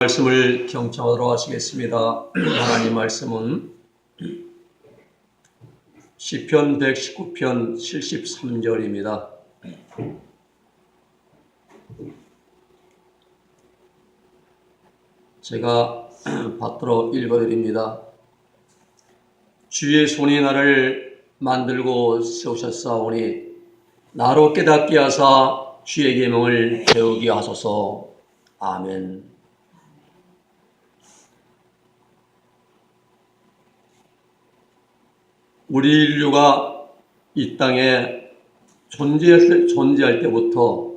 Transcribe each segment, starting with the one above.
말씀을 경청하도록 하시겠습니다. 하나님 말씀은 시편 119편 73절입니다. 제가 받들어 읽어드립니다. 주의 손이 나를 만들고 세우셨사오니 나로 깨닫게 하사 주의 계명을 배우게 하소서. 아멘. 우리 인류가 이 땅에 존재할, 때- 존재할 때부터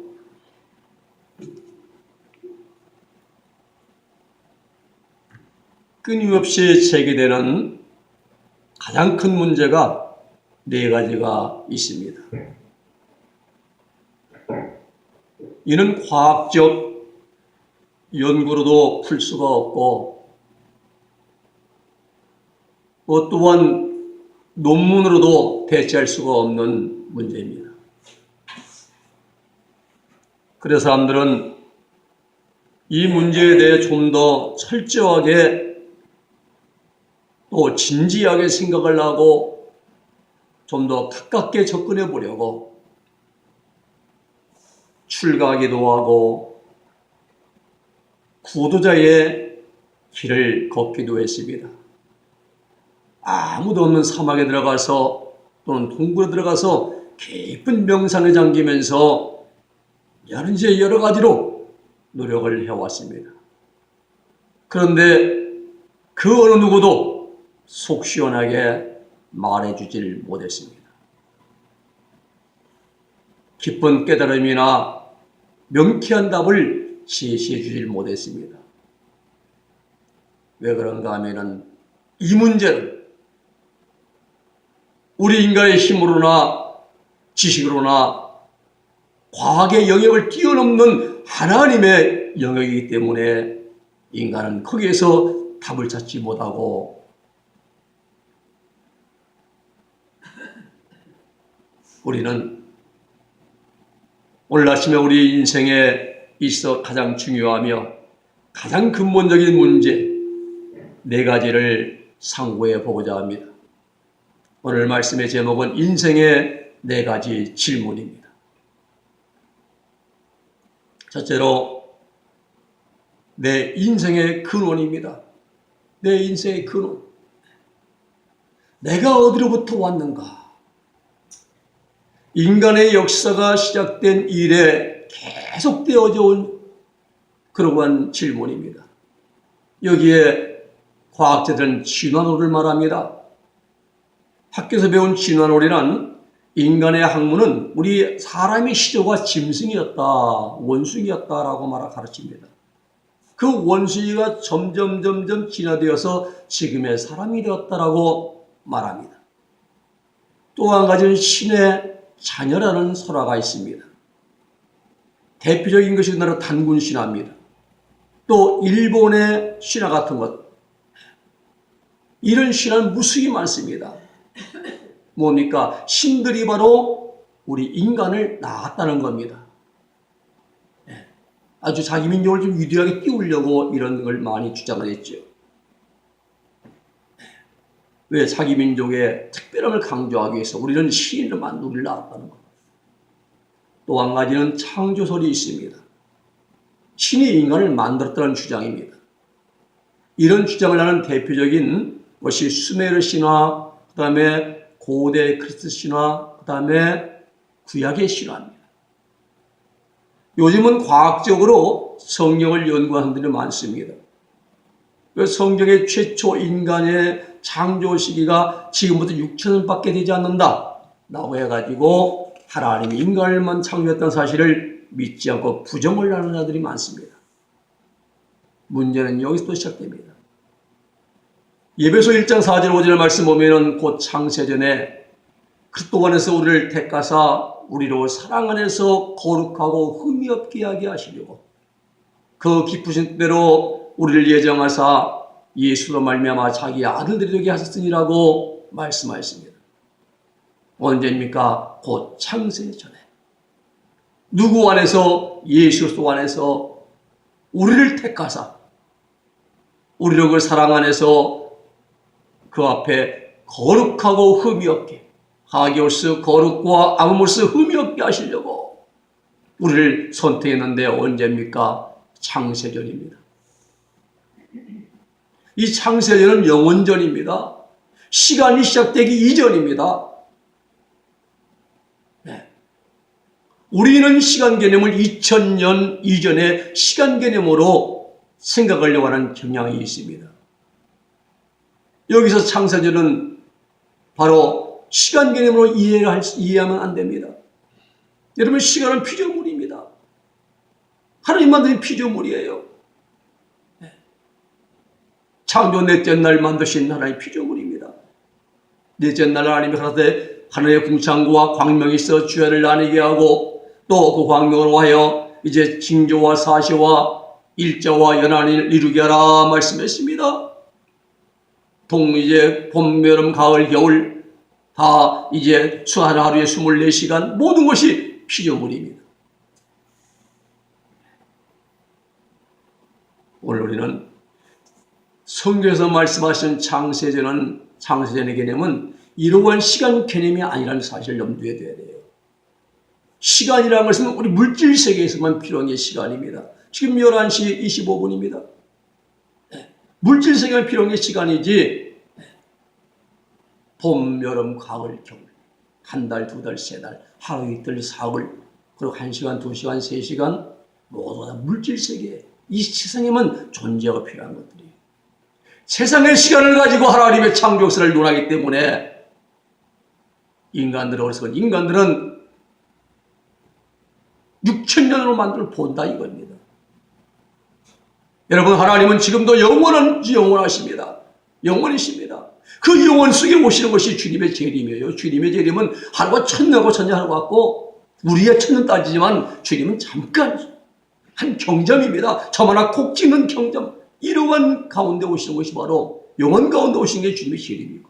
끊임없이 제기되는 가장 큰 문제가 네 가지가 있습니다. 이는 과학적 연구로도 풀 수가 없고, 또 또한 논문으로도 대체할 수가 없는 문제입니다. 그래서 사람들은 이 문제에 대해 좀 더 철저하게 또 진지하게 생각을 하고 좀 더 가깝게 접근해 보려고 출가하기도 하고 구도자의 길을 걷기도 했습니다. 아무도 없는 사막에 들어가서 또는 동굴에 들어가서 깊은 명상에 잠기면서 여러 이제 여러 가지로 노력을 해왔습니다. 그런데 그 어느 누구도 속 시원하게 말해주질 못했습니다. 깊은 깨달음이나 명쾌한 답을 제시해 주질 못했습니다. 왜 그런가 하면은 이 문제는 우리 인간의 힘으로나 지식으로나 과학의 영역을 뛰어넘는 하나님의 영역이기 때문에 인간은 거기에서 답을 찾지 못하고 우리는 오늘 아침에 우리 인생에 있어 가장 중요하며 가장 근본적인 문제 네 가지를 상고해 보고자 합니다. 오늘 말씀의 제목은 인생의 네 가지 질문입니다. 첫째로 내 인생의 근원입니다. 내 인생의 근원. 내가 어디로부터 왔는가? 인간의 역사가 시작된 이래 계속되어져 온 그러한 질문입니다. 여기에 과학자들은 진화론을 말합니다. 학교에서 배운 진화론이란 인간의 학문은 우리 사람의 시조가 짐승이었다, 원숭이였다라고 말하 가르칩니다. 그 원숭이가 점점 점점 진화되어서 지금의 사람이 되었다라고 말합니다. 또 한 가지는 신의 자녀라는 설화가 있습니다. 대표적인 것이 우리나라 단군 신화입니다. 또 일본의 신화 같은 것. 이런 신화는 무수히 많습니다. 뭡니까? 신들이 바로 우리 인간을 낳았다는 겁니다. 예. 아주 자기 민족을 좀 위대하게 띄우려고 이런 걸 많이 주장을 했죠. 왜 자기 민족의 특별함을 강조하기 위해서 우리는 신을 만누를 낳았다는 것. 또 한 가지는 창조설이 있습니다. 신이 인간을 만들었다는 주장입니다. 이런 주장을 하는 대표적인 것이 수메르 신화, 그 다음에 고대 크리스트 신화, 그 다음에 구약의 신화입니다. 요즘은 과학적으로 성경을 연구하는 분들이 많습니다. 그 성경의 최초 인간의 창조 시기가 지금부터 6천년밖에 되지 않는다. 라고 해가지고 하나님이 인간을만 창조했다는 사실을 믿지 않고 부정을 하는 자들이 많습니다. 문제는 여기서 또 시작됩니다. 예배소 1장 4절 5절 말씀 보면은 곧 창세전에 그리스도 안에서 우리를 택하사 우리로 사랑 안에서 거룩하고 흠이 없게 하게 하시려고 그 기쁘신 대로 우리를 예정하사 예수로 말미암아 자기 아들들이 되게 하셨으니라고 말씀하였습니다. 언제입니까? 곧 창세 전에. 누구 안에서 예수 그리스도 안에서 우리를 택하사 우리로 그 사랑 안에서 그 앞에 거룩하고 흠이 없게 하기오스 거룩과 아무모스 흠이 없게 하시려고 우리를 선택했는데 언제입니까? 창세전입니다. 이 창세전은 영원전입니다. 시간이 시작되기 이전입니다. 네. 우리는 시간 개념을 2000년 이전의 시간 개념으로 생각하려고 하는 경향이 있습니다. 여기서 창세전은 바로 시간 개념으로 이해를 할, 수- 이해하면 안 됩니다. 여러분, 시간은 피조물입니다. 하나님 만든 피조물이에요. 네. 창조 넷째 날 만드신 하나의 피조물입니다. 넷째 날 하나님이 가라되 하늘의 궁창과 광명이 있어 주야를 나뉘게 하고 또 그 광명으로 하여 이제 징조와 사시와 일자와 연한을 이루게 하라 말씀했습니다. 동 이제 봄, 여름, 가을, 겨울 다 이제 수 하나 하루에 24시간 모든 것이 피조물입니다. 오늘 우리는 성경에서 말씀하신 창세전은 창세전의 개념은 이러한 시간 개념이 아니라는 사실을 염두에 둬야 돼요. 시간이라는 것은 우리 물질 세계에서만 필요한 게 시간입니다. 지금 11시 25분입니다. 물질 세계에 필요한 게 시간이지. 봄, 여름, 가을, 겨울. 한 달, 두 달, 세 달, 하루, 이틀, 사흘. 그리고 한 시간, 두 시간, 세 시간. 모두 다 물질 세계. 이 세상에만 존재가 필요한 것들이에요. 세상의 시간을 가지고 하나님의 창조사를 논하기 때문에 인간들은 어디서 인간들은 6천 년으로 만들어 본다 이겁니다. 여러분 하나님은 지금도 영원한 영원하십니다. 영원이십니다. 그 영원 속에 오시는 것이 주님의 재림이에요. 주님의 재림은 하루가 천년하고 천년하고 같고 우리의 천년 따지지만 주님은 잠깐 한 경점입니다. 저마나 콕 찍는 경점. 이러한 가운데 오시는 것이 바로 영원 가운데 오신 게 주님의 재림이고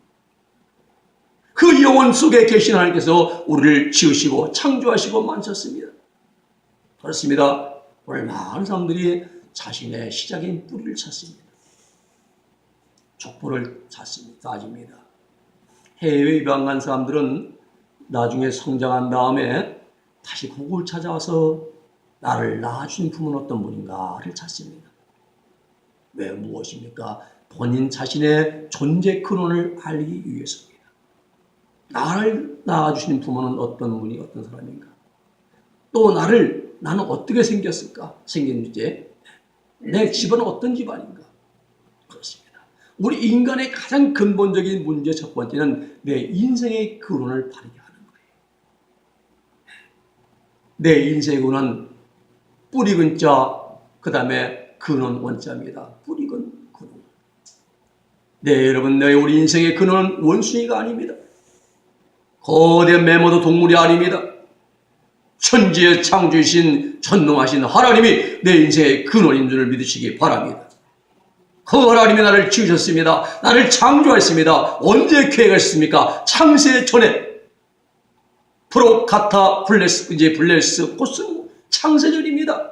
그 영원 속에 계신 하나님께서 우리를 지으시고 창조하시고 만드셨습니다. 그렇습니다. 많은 사람들이 자신의 시작인 뿌리를 찾습니다. 족보를 찾습니다. 따집니다. 해외 입양 간 사람들은 나중에 성장한 다음에 다시 고국을 찾아와서 나를 낳아준 부모는 어떤 분인가를 찾습니다. 왜 무엇입니까? 본인 자신의 존재 근원을 알기 위해서입니다. 나를 낳아주신 부모는 어떤 분이 어떤 사람인가? 또 나를 나는 어떻게 생겼을까? 생긴 주제. 내 집은 어떤 집안인가? 그렇습니다. 우리 인간의 가장 근본적인 문제 첫 번째는 내 인생의 근원을 바르게 하는 거예요. 내 인생의 근원 뿌리 근자 그 다음에 근원 원자입니다. 뿌리 근 근원. 네 여러분 내 우리 인생의 근원은 원숭이가 아닙니다. 거대한 메모도 동물이 아닙니다. 천지의 창조이신 전능하신 하나님이 내 인생의 근원인 줄을 믿으시기 바랍니다. 그 하나님이 나를 지으셨습니다. 나를 창조하셨습니다. 언제 계획하셨습니까? 창세 전에 프로카타 블레스 이제 블레스 코스모 창세전입니다.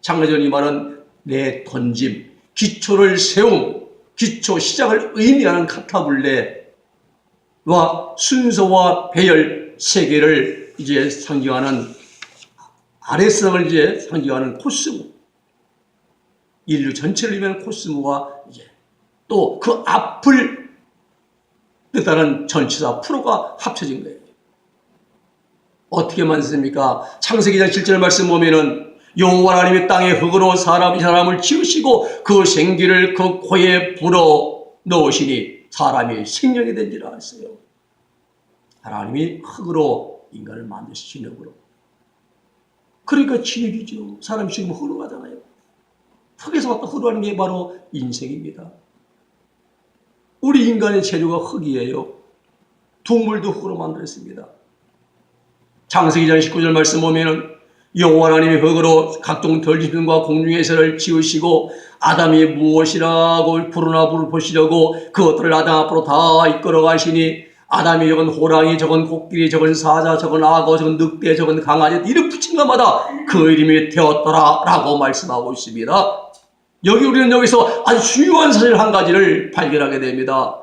창세전이 말은 내 던짐, 기초를 세움, 기초 시작을 의미하는 카타블레와 순서와 배열 세계를 이제 상징하는 아레스랑을 이제 상징하는 코스모. 인류 전체를 의미하는 코스모가 이제 또 그 앞을 뜻하는 전치사 프로가 합쳐진 거예요. 어떻게 만드십니까? 창세기 장 7절 말씀 보면은 여호와 하나님이 땅에 흙으로 사람 이 사람을 지으시고 그 생기를 그 코에 불어 넣으시니 사람이 생명이 된지라 했어요. 하나님이 흙으로 인간을 만드신 흙으로. 그러니까 진흙이죠. 사람이 지금 가잖아요. 흙에서 왔다 흙으로 하는 게 바로 인생입니다. 우리 인간의 재료가 흙이에요. 동물도 흙으로 만들었습니다. 창세기 장 19절 말씀 보면은 여호와 하나님이 흙으로 각종 덜짐승과 공중에서를 지으시고 아담이 무엇이라고 부르나 물보시려고 그것들을 아담 앞으로 다 이끌어 가시니 아담이 적은 호랑이 적은 코끼리 적은 사자 적은 악어 적은 늑대 적은 강아지 이름 붙인 것마다 그 이름이 되었더라 라고 말씀하고 있습니다. 여기 우리는 여기서 아주 중요한 사실 한 가지를 발견하게 됩니다.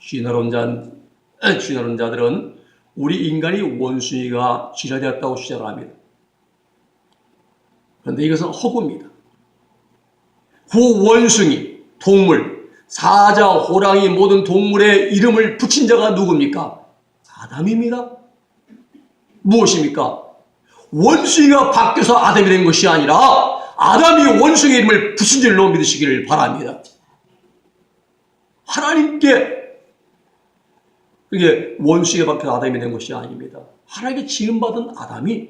쥐나론 자, 쥐나론 자들은 우리 인간이 원숭이가 진화되었다고 주장을 합니다. 그런데 이것은 허구입니다. 그 원숭이, 동물, 사자, 호랑이 모든 동물의 이름을 붙인 자가 누굽니까? 아담입니다. 무엇입니까? 원숭이가 바뀌어서 아담이 된 것이 아니라 아담이 원숭이 이름을 붙인 줄로 믿으시기를 바랍니다. 하나님께 그게 원숭이가 바뀌어서 아담이 된 것이 아닙니다. 하나님께 지음받은 아담이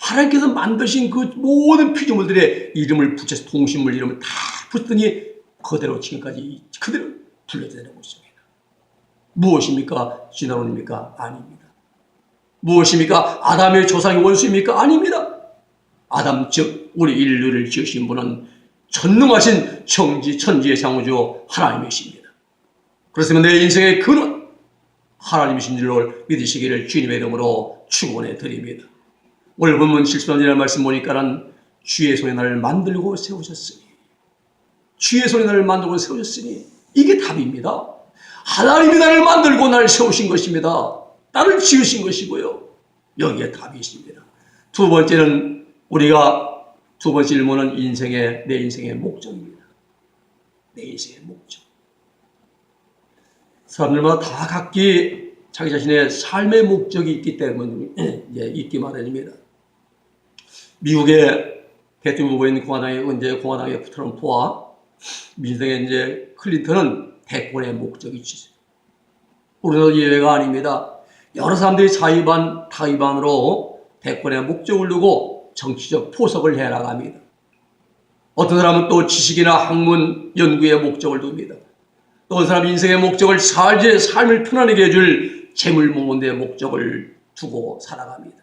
하나님께서 만드신 그 모든 피조물들의 이름을 붙여서 동식물 이름을 다 붙더니 그대로 지금까지 그대로 불려지는 것입니다. 무엇입니까? 진화론입니까? 아닙니다. 무엇입니까? 아담의 조상이 원수입니까? 아닙니다. 아담 즉 우리 인류를 지으신 분은 전능하신 청지 천지의 창조주 하나님이십니다. 그렇으면 내 인생의 근원 하나님이신 줄을 믿으시기를 주님의 이름으로 축원해 드립니다. 오늘 본문 70번이라는 말씀 보니까는 주의 손에 나를 만들고 세우셨으니 주의 손에 나를 만들고 세우셨으니 이게 답입니다. 하나님이 나를 만들고 나를 세우신 것입니다. 나를 지으신 것이고요. 여기에 답이 있습니다. 두 번째는 우리가 두 번째 질문은 인생의 내 인생의 목적입니다. 내 인생의 목적. 사람들마다 다 각기 자기 자신의 삶의 목적이 있기 때문에 이제 있기 마련입니다. 미국의 대통령 후보인 공화당의 이제 공화당의 트럼프와 민주당의 이제 클린턴은 대권의 목적이 있어요. 우리는 예외가 아닙니다. 여러 사람들이 자의반, 타의반으로 대권의 목적을 두고 정치적 포석을 해나갑니다. 어떤 사람은 또 지식이나 학문 연구의 목적을 둡니다. 또 어떤 사람은 인생의 목적을 살제 삶을 편안하게 해줄 재물 모으는 데 목적을 두고 살아갑니다.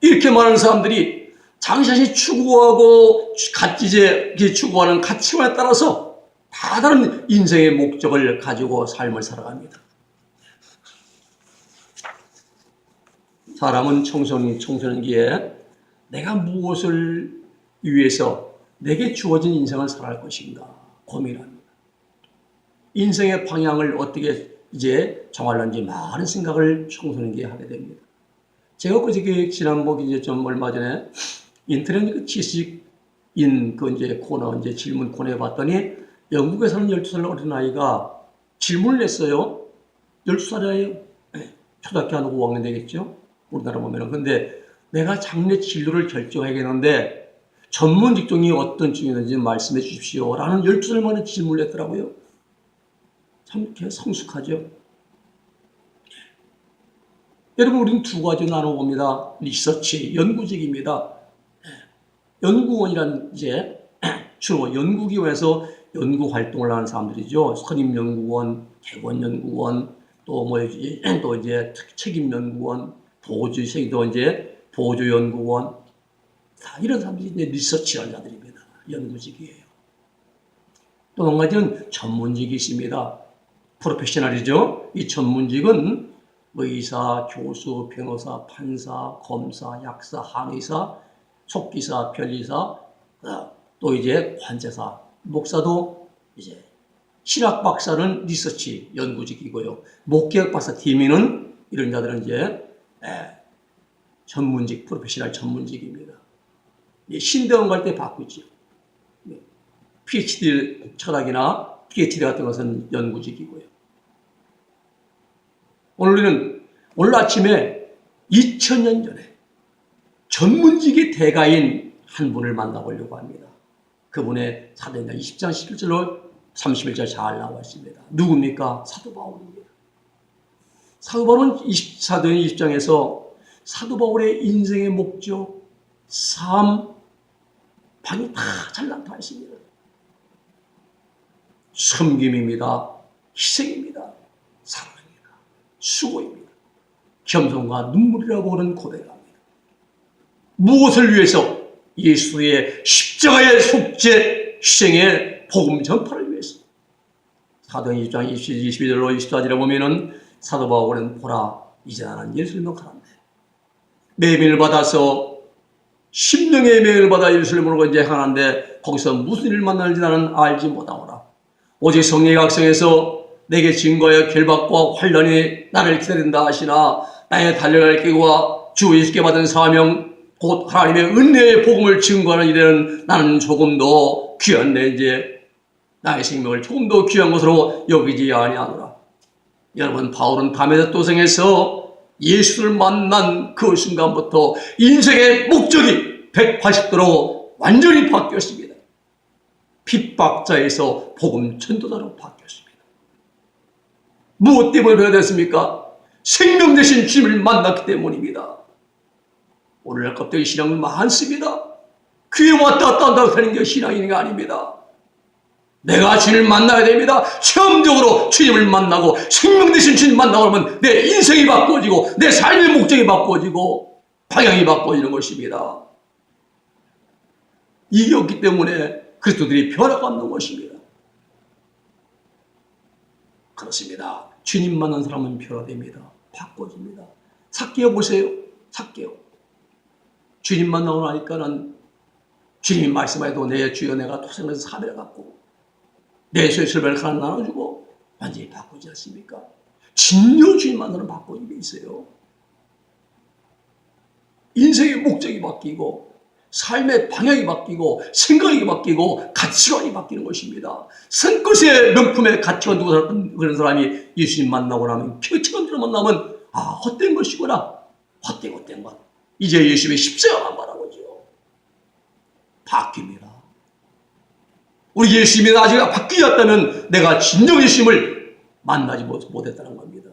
이렇게 많은 사람들이 자기 자신이 추구하고 가치제 추구하는 가치관에 따라서 다 다른 인생의 목적을 가지고 삶을 살아갑니다. 사람은 청소년, 청소년기에 내가 무엇을 위해서 내게 주어진 인생을 살아갈 것인가 고민합니다. 인생의 방향을 어떻게 이제 정하는지 많은 생각을 청소년기에 하게 됩니다. 제가 그저께 지난번 이제 좀 얼마 전에 인터넷 그 지식인 그 이제 코너 이제 질문 코너에 봤더니 영국에 사는 12살 어린 아이가 질문을 냈어요. 12살이에요. 초등학교 한 5학년 되겠죠. 우리나라 보면은. 근데 내가 장래 진로를 결정하겠는데 전문 직종이 어떤 직종이든지 말씀해 주십시오. 라는 12살 만에 질문을 했더라고요. 참 성숙하죠. 여러분, 우리는 두 가지 나눠봅니다. 리서치, 연구직입니다. 연구원이란 이제 주로 연구기관에서 연구 활동을 하는 사람들이죠. 선임연구원, 객원연구원, 또 뭐, 또 이제 책임연구원, 보조생도 이제 보조연구원, 다 이런 사람들이 이제 리서치 연자들입니다. 연구직이에요. 또 한 가지는 전문직이 있습니다. 프로페셔널이죠. 이 전문직은 의사, 교수, 변호사, 판사, 검사, 약사, 한의사, 속기사, 변리사, 또 이제 관제사, 목사도 이제 신학 박사는 리서치 연구직이고요. 목격 박사 팀이는 이런 자들은 이제 예, 전문직, 프로페셔널 전문직입니다. 신대원 갈 때 바꾸죠. PhD 철학이나 PhD 같은 것은 연구직이고요. 오늘 우리는 오늘 아침에 2000년 전에 전문직의 대가인 한 분을 만나보려고 합니다. 그분의 사도행전 20장 11절로 31절 잘 나와 있습니다. 누굽니까? 사도 바울입니다. 사도 바울은 20, 사도행 20장에서 사도 바울의 인생의 목적, 삶, 방이 다 잘 나타 있습니다. 섬김입니다. 희생입니다. 사랑입니다. 수고입니다. 겸손과 눈물이라고 하는 고백합니다. 무엇을 위해서? 예수의 십자가의 속죄 희생의 복음 전파를 위해서. 사도행 20장 22절로 24절에 보면은 사도 바울은 보라 이제 나는 예수를 명하는데 내빈을 받아서 심령의 명을 받아 예루살렘으로 이제 향하는데 거기서 무슨 일을 만날지 나는 알지 못하오라. 오직 성령의 각성에서 내게 증거의 결박과 환란이 나를 기다린다 하시나 나의 달려갈 길과 주 예수께 받은 사명 곧 하나님의 은혜의 복음을 증거하는 일에는 나는 조금 더 귀한 내 이제 나의 생명을 조금 더 귀한 것으로 여기지 아니하노라. 여러분 바울은 담에서 도생에서 예수를 만난 그 순간부터 인생의 목적이 180도로 완전히 바뀌었습니다. 핍박자에서 복음 전도자로 바뀌었습니다. 무엇 때문에 그래야 됐습니까? 생명 대신 주님을 만났기 때문입니다. 오늘날 갑자기 신앙은 많습니다. 귀에 왔다 갔다 한다고 되는 게 신앙인 게 아닙니다. 내가 주님을 만나야 됩니다. 체험적으로 주님을 만나고 생명 대신 주님 만나고 그러면 내 인생이 바꿔지고 내 삶의 목적이 바꿔지고 방향이 바꿔지는 것입니다. 이게 없기 때문에 그리스도들이 변화가 없는 것입니다. 그렇습니다. 주님 만난 사람은 변화됩니다. 바꿔집니다. 삭개어 보세요. 삭개어. 주님 만나고 나니까는 주님이 말씀해도 내 주여 내가 토생에서 사배를 갖고 내 슬슬을 하나 나눠주고 완전히 바꾸지 않습니까? 진료 주님 만나는 바꾸는 게 있어요. 인생의 목적이 바뀌고 삶의 방향이 바뀌고 생각이 바뀌고 가치관이 바뀌는 것입니다. 성것의 명품의 가치관 두고 살았던 그런 사람이 예수님 만나고 나면 표처럼대로 만나면 아 헛된 것이구나 헛된 헛된 것 이제 예수님의 십자가만 바라보죠. 바뀝니다. 우리 예수님이 바뀌지 않다면 내가 진정 예수님을 만나지 못- 못했다는 겁니다.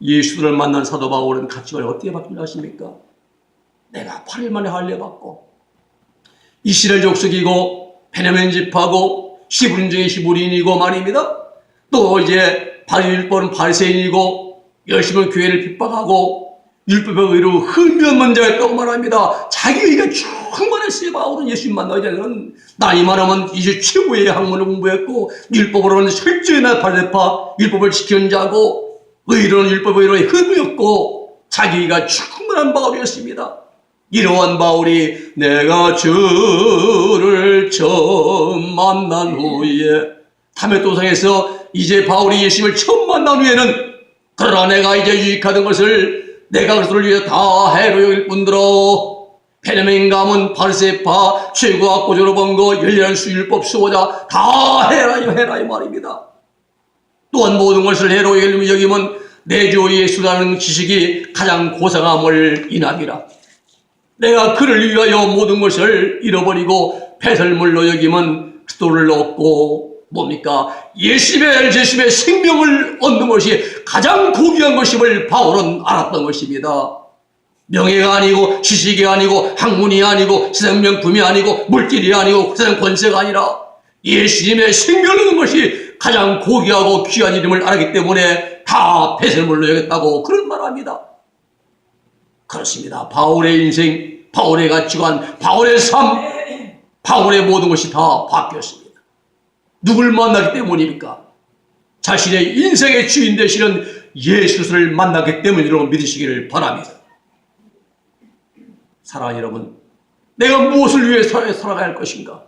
예수를 만난 사도 바울은 가치관이 어떻게 바뀌려 하십니까? 내가 8일 만에 할례 받고 이스라엘 족속이고 베냐민 집하고 시부린 중에 시부린이고 말입니다. 또 이제 바리일법은 바리새인이고 열심히 교회를 핍박하고 율법의 의로 흠면 자였다고 말합니다. 자기 의가 충만했어요. 바울은 예수님 만나기 전에는 나이만 하면 이제 최고의 학문을 공부했고 율법으로는 철저히 나 발레파 율법을 지키는 자고 의로는 율법의 의로 흠이었고 자기가 충만한 바울이었습니다. 이러한 바울이 내가 주를 처음 만난 후에 담에도상에서 이제 바울이 예수님을 처음 만난 후에는 그러나 내가 이제 유익하던 것을 내가 그것을 위해 다 해로 여길 뿐더러 베냐민 가문 바르세파 최고와 고조로 번거 열렬한 수율법 수호자 다 해라요 해라 이 말입니다. 또한 모든 것을 해로 여기면 내주 예수라는 지식이 가장 고상함을 인함이라. 내가 그를 위하여 모든 것을 잃어버리고 배설물로 여기면 그리스도를 얻고 뭡니까? 예수의 예수의 생명을 얻는 것이 가장 고귀한 것임을 바울은 알았던 것입니다. 명예가 아니고 지식이 아니고 학문이 아니고 세상 명품이 아니고 물질이 아니고 세상 권세가 아니라 예수님의 생명을 얻는 것이 가장 고귀하고 귀한 이름을 알았기 때문에 다 배설물로 여겼다고 그런 말합니다. 그렇습니다. 바울의 인생, 바울의 가치관, 바울의 삶, 바울의 모든 것이 다 바뀌었습니다. 누굴 만나기 때문입니까? 자신의 인생의 주인 되시는 예수를 만나기 때문이라고 믿으시기를 바랍니다. 사랑 여러분, 내가 무엇을 위해 살아- 살아가야 할 것인가?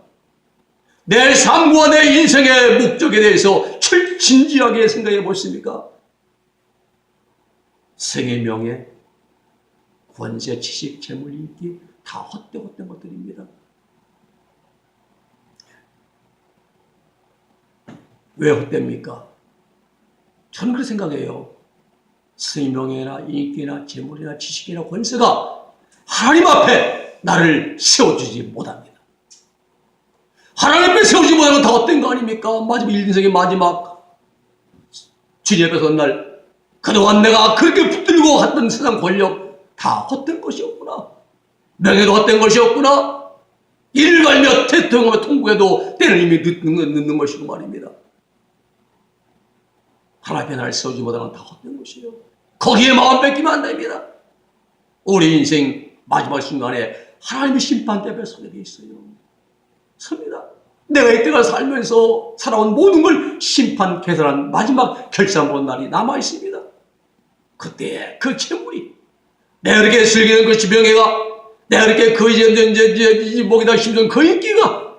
내 삶과 내 인생의 목적에 대해서 철 진지하게 생각해 보십니까? 생의 명예, 권세, 지식, 재물, 인기 다 헛된 헛된 것들입니다. 왜 헛됩니까? 저는 그렇게 생각해요. 명예나 인기나 재물이나 지식이나 권세가 하나님 앞에 나를 세워주지 못합니다. 하나님 앞에 세우지 못하면 다 헛된 거 아닙니까? 마지막 인생의 마지막 주님 앞에 선날 그동안 내가 그렇게 붙들고 갔던 세상 권력 다 헛된 것이었구나. 명예도 헛된 것이었구나. 이를 갈며 대통령을 통곡해도 때는 이미 늦는, 늦는 것이고 말입니다. 하나님 나를 세우지 못하면 다 헛된 것이에요. 거기에 마음 뺏기면 안 됩니다. 우리 인생 마지막 순간에 하나님의 심판 때문에 서게 돼 있어요. 섭니다. 내가 이때가 살면서 살아온 모든 걸 심판 계산한 마지막 결산 본 날이 남아 있습니다. 그때 그 재물이 내가 이렇게 즐기는 그 지병회가 내가 이렇게 그 이제 이제 이제, 목에다 힘준 그 인기가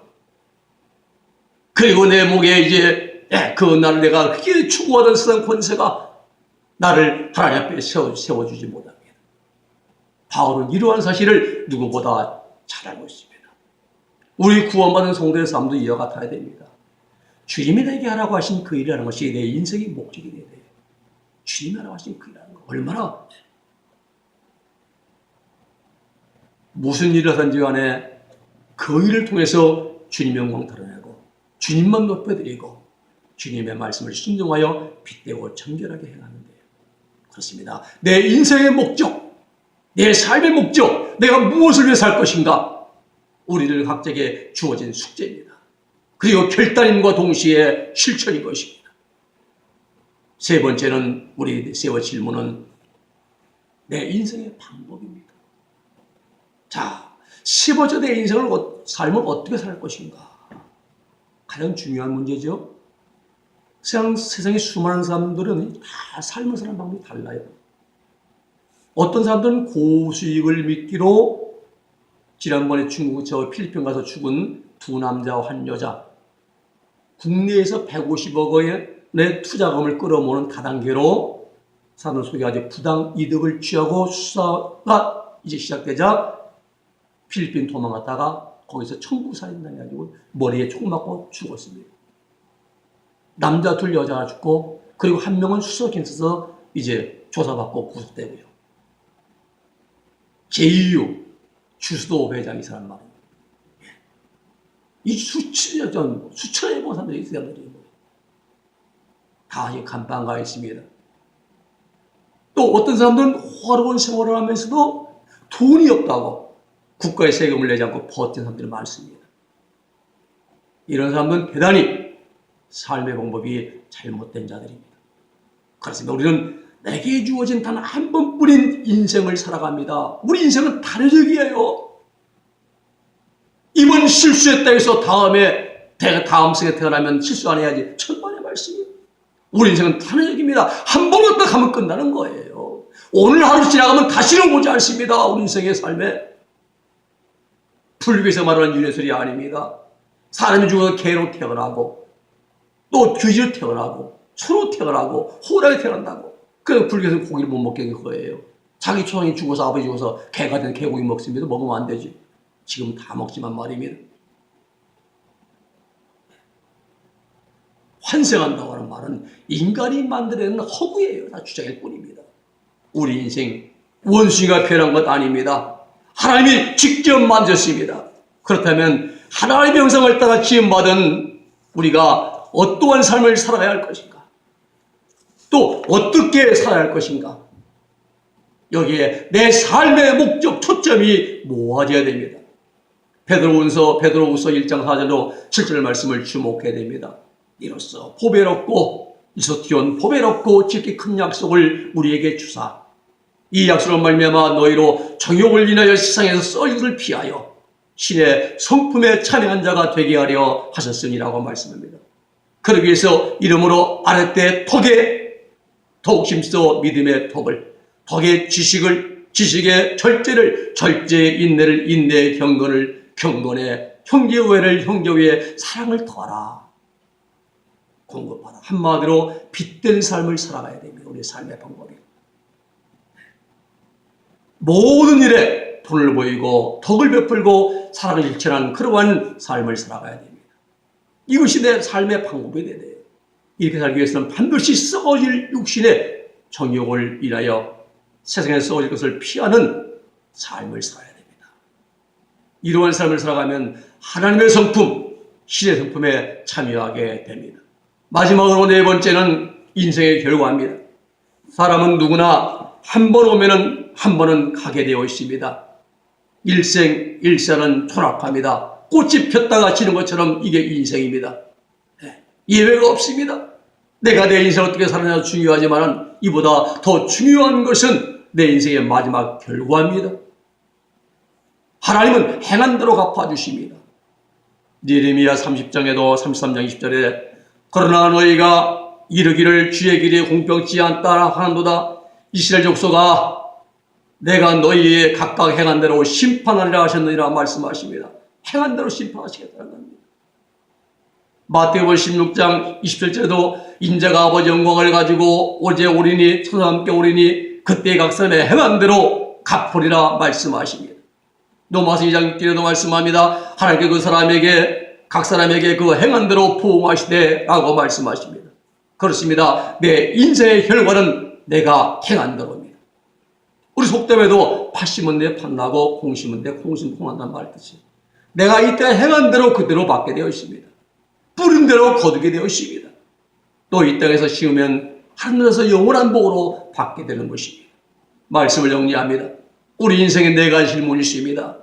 그리고 내 목에 이제 예, 그날 내가 그렇게 추구하던 세상 권세가 나를 하나님 앞에 세워, 세워주지 못합니다. 바울은 이러한 사실을 누구보다 잘 알고 있습니다. 우리 구원받은 성도의 삶도 이와 같아야 됩니다. 주님이 내게 하라고 하신 그 일이라는 것이 내 인생의 목적이 돼야 돼요. 주님이 하라고 하신 그 일이라는 거 얼마나 무슨 일을 하든지 간에 그 일을 통해서 주님의 영광 드러내고 주님만 높여드리고 주님의 말씀을 순종하여 빛되고 정결하게 행하는데요. 그렇습니다. 내 인생의 목적, 내 삶의 목적, 내가 무엇을 위해 살 것인가? 우리들 각자에게 주어진 숙제입니다. 그리고 결단임과 동시에 실천인 것입니다. 세 번째는 우리 세워 질문은 내 인생의 방법입니다. 자, 15조 내 인생을, 어- 삶을 어떻게 살 것인가? 가장 중요한 문제죠. 세상, 세상에 수많은 사람들은 다 삶을 사는 방법이 달라요. 어떤 사람들은 고수익을 미끼로 지난번에 중국, 저 필리핀 가서 죽은 두 남자와 한 여자, 국내에서 150억 원의 투자금을 끌어모으는 다단계로 속에 아주 부당 이득을 취하고 수사가 이제 시작되자 필리핀 도망갔다가 거기서 청부살인당해 가지고 머리에 총 맞고 죽었습니다. 남자 둘 여자가 죽고 그리고 한 명은 수석에 있어서 이제 조사받고 구속되고요. 제이유 주수도 회장 이 사람 말입니다. 이 수천 전 수천의 뭐 사람들이 있어야 돼요. 다이 간판 가 있습니다. 또 어떤 사람들은 화려한 생활을 하면서도 돈이 없다고 국가의 세금을 내지 않고 버틴 사람들이 많습니다. 이런 사람들은 대단히 삶의 방법이 잘못된 자들입니다. 그렇습니다. 우리는 내게 주어진 단 한 번뿐인 인생을 살아갑니다. 우리 인생은 단회적이에요. 이번 실수했다 해서 다음에 대- 다음 생에 태어나면 실수 안 해야지. 천만의 말씀이에요. 우리 인생은 단회적입니다. 한 번 왔다 가면 끝나는 거예요. 오늘 하루 지나가면 다시는 오지 않습니다. 우리 인생의 삶에. 불교에서 말하는 윤회설이 아닙니다. 사람이 죽어서 개로 태어나고 또 귀지로 태어나고 소로 태어나고 호랑이 태어난다고. 그 불교에서 고기를 못 먹게 된 거예요. 자기 초상이 죽어서 아버지 죽어서 개가 된 개고기 먹습니다. 먹으면 안 되지. 지금 다 먹지만 말입니다. 환생한다고 하는 말은 인간이 만들어낸 허구예요. 다 주장일 뿐입니다. 우리 인생 원숭이가 변한 것 아닙니다. 하나님이 직접 만드셨습니다. 그렇다면 하나님의 형상을 따라 지음받은 우리가 어떠한 삶을 살아야 할 것인가? 또 어떻게 살아야 할 것인가? 여기에 내 삶의 목적 초점이 모아져야 됩니다. 베드로운서 베드로후서 1장 4절로 7절 말씀을 주목해야 됩니다. 이로써 보배롭고 이소티온 보배롭고 지극히 큰 약속을 우리에게 주사 이 약속을 말미암아 너희로 정욕을 인하여 세상에서 썰기를 피하여 신의 성품에 참여한 자가 되게 하려 하셨으니라고 말씀합니다. 그러기 위해서 이름으로 아랫대 덕에 더욱 힘써 믿음의 덕을 덕의 지식을 지식의 절제를 절제의 인내를 인내의 경건을 경건의 형제우애를 형제우애 사랑을 더하라. 공급하라. 한마디로 빛된 삶을 살아가야 됩니다. 우리 삶의 방법이. 모든 일에 돈을 보이고 덕을 베풀고 사랑을 실천하는 그러한 삶을 살아가야 됩니다 이것이 내 삶의 방법이 돼요 이렇게 살기 위해서는 반드시 썩어질 육신의 정욕을 인하여 세상에 썩어질 것을 피하는 삶을 살아야 됩니다. 이러한 삶을 살아가면 하나님의 성품, 신의 성품에 참여하게 됩니다. 마지막으로 네 번째는 인생의 결과입니다. 사람은 누구나 한 번 오면은 한 번은 가게 되어 있습니다. 일생 일사는 초락합니다. 꽃이 폈다가 지는 것처럼 이게 인생입니다. 예, 예외가 없습니다. 내가 내 인생 어떻게 살아냐 중요하지만 이보다 더 중요한 것은 내 인생의 마지막 결과입니다. 하나님은 행한 대로 갚아주십니다. 예레미야 30장에도 33장 20절에 그러나 너희가 이르기를 주의 길에 공평치 않다 하는도다 이스라엘 족속아 내가 너희의 각각 행한 대로 심판하리라 하셨느니라 말씀하십니다. 행한 대로 심판하시겠다는 겁니다. 마태복음 16장 27절에도 인자가 아버지 영광을 가지고 어제 오리니 천사 함께 오리니 그때 각 사람의 행한 대로 갚으리라 말씀하십니다. 로마서 2장 6절에도 말씀합니다. 하나님께 그 사람에게 각 사람에게 그 행한 대로 포옹하시되 라고 말씀하십니다. 그렇습니다. 내 인생의 결과는 내가 행한 대로입니다. 우리 속담에도 팥심은 내 팥나고 콩심은 내 콩심 콩한다는 말 뜻이 내가 이때 행한 대로 그대로 받게 되어 있습니다. 뿌린 대로 거두게 되어 있습니다. 또 이 땅에서 심으면 하늘에서 영원한 복으로 받게 되는 것입니다. 말씀을 정리합니다. 우리 인생에 네 가지 질문이 있습니다.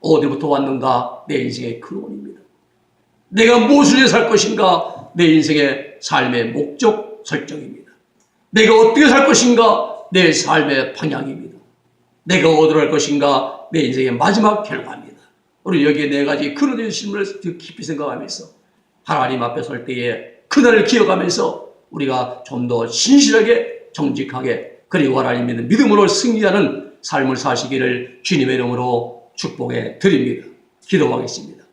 어디부터 왔는가? 내 인생의 근원입니다. 내가 무엇을 위해 살 것인가? 내 인생의 삶의 목적 설정입니다. 내가 어떻게 살 것인가? 내 삶의 방향입니다. 내가 어디로 갈 것인가? 내 인생의 마지막 결과입니다. 우리 여기에 네 가지 근원의 질문을 깊이 생각하면서 하나님 앞에 설 때에 그날을 기억하면서 우리가 좀 더 신실하게 정직하게 그리고 하나님 믿는 믿음으로 승리하는 삶을 사시기를 주님의 이름으로 축복해 드립니다. 기도하겠습니다.